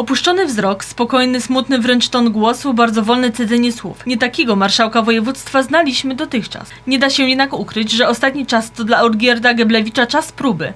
Opuszczony wzrok, spokojny, smutny wręcz ton głosu, bardzo wolne cedzenie słów. Nie takiego marszałka województwa znaliśmy dotychczas. Nie da się jednak ukryć, że ostatni czas to dla Olgierda Geblewicza czas próby.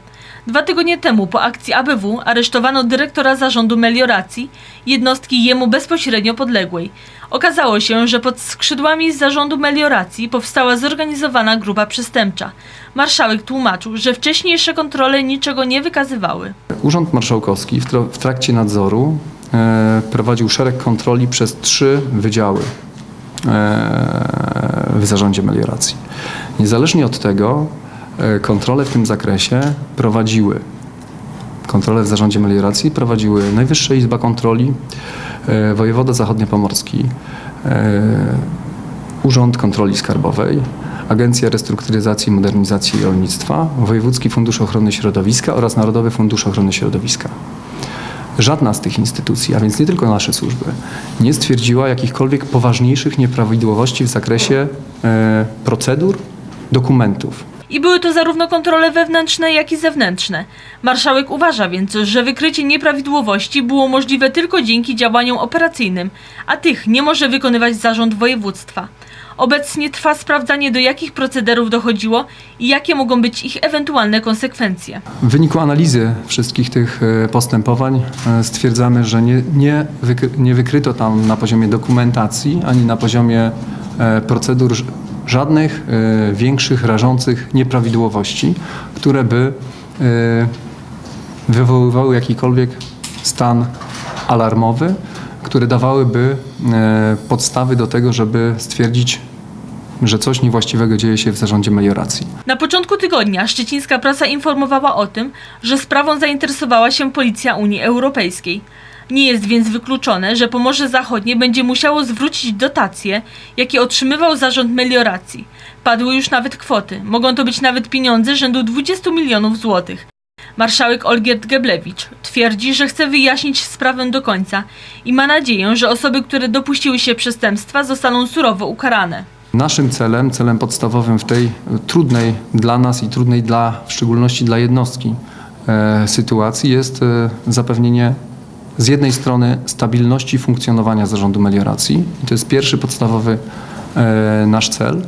Dwa tygodnie temu po akcji ABW aresztowano dyrektora zarządu melioracji, jednostki jemu bezpośrednio podległej. Okazało się, że pod skrzydłami zarządu melioracji powstała zorganizowana grupa przestępcza. Marszałek tłumaczył, że wcześniejsze kontrole niczego nie wykazywały. Urząd Marszałkowski w, trakcie nadzoru e, prowadził szereg kontroli przez trzy wydziały e, w zarządzie melioracji. Niezależnie od tego e, kontrole w tym zakresie prowadziły kontrole w zarządzie melioracji prowadziły Najwyższa Izba Kontroli, wojewoda zachodniopomorski, Urząd Kontroli Skarbowej, Agencja Restrukturyzacji i Modernizacji Rolnictwa, Wojewódzki Fundusz Ochrony Środowiska oraz Narodowy Fundusz Ochrony Środowiska. Żadna z tych instytucji, a więc nie tylko nasze służby, nie stwierdziła jakichkolwiek poważniejszych nieprawidłowości w zakresie e, procedur, dokumentów. I były to zarówno kontrole wewnętrzne, jak i zewnętrzne. Marszałek uważa więc, że wykrycie nieprawidłowości było możliwe tylko dzięki działaniom operacyjnym, a tych nie może wykonywać zarząd województwa. Obecnie trwa sprawdzanie, do jakich procederów dochodziło i jakie mogą być ich ewentualne konsekwencje. W wyniku analizy wszystkich tych e, postępowań e, stwierdzamy, że nie, nie, wykry, nie wykryto tam na poziomie dokumentacji ani na poziomie e, procedur żadnych większych, rażących nieprawidłowości, które by wywoływały jakikolwiek stan alarmowy, które dawałyby podstawy do tego, żeby stwierdzić, że coś niewłaściwego dzieje się w zarządzie melioracji. Na początku tygodnia szczecińska prasa informowała o tym, że sprawą zainteresowała się Policja Unii Europejskiej. Nie jest więc wykluczone, że Pomorze Zachodnie będzie musiało zwrócić dotacje, jakie otrzymywał zarząd melioracji. Padły już nawet kwoty. Mogą to być nawet pieniądze rzędu 20 milionów złotych. Marszałek Olgierd Geblewicz twierdzi, że chce wyjaśnić sprawę do końca i ma nadzieję, że osoby, które dopuściły się przestępstwa zostaną surowo ukarane. Naszym celem, celem podstawowym w tej trudnej dla nas i trudnej dla, w szczególności dla jednostki e, sytuacji jest e, zapewnienie z jednej strony stabilności funkcjonowania zarządu melioracji. I to jest pierwszy podstawowy e, nasz cel.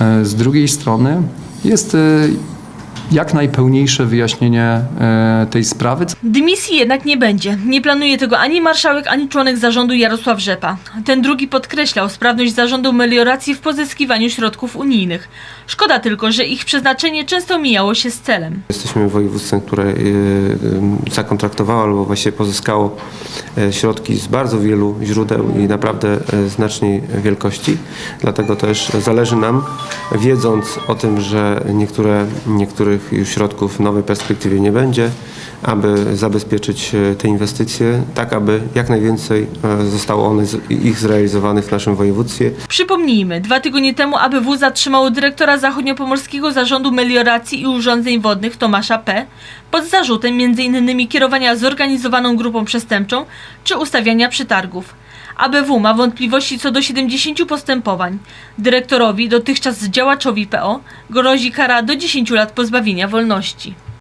E, z drugiej strony jest e, jak najpełniejsze wyjaśnienie e, tej sprawy, Dymisji jednak nie będzie. Nie planuje tego ani marszałek, ani członek zarządu Jarosław Rzepa. Ten drugi podkreślał sprawność zarządu melioracji w pozyskiwaniu środków unijnych. Szkoda tylko, że ich przeznaczenie często mijało się z celem. Jesteśmy województwem, które y, y, zakontraktowało albo właściwie pozyskało środki z bardzo wielu źródeł i naprawdę znacznej wielkości. Dlatego też zależy nam, wiedząc o tym, że niektóre, niektórych już środków w nowej perspektywie nie będzie, aby zabezpieczyć y, te inwestycje, tak aby jak najwięcej y, zostało one ich zrealizowanych w naszym województwie. Przypomnijmy, dwa tygodnie temu ABW zatrzymało dyrektora Zachodniopomorskiego Zarządu Melioracji i Urządzeń Wodnych Tomasza P. pod zarzutem m.in. kierowania zorganizowaną grupą przestępczą czy ustawiania przetargów. ABW ma wątpliwości co do 70 postępowań. Dyrektorowi, dotychczas działaczowi PO, grozi kara do 10 lat pozbawienia wolności.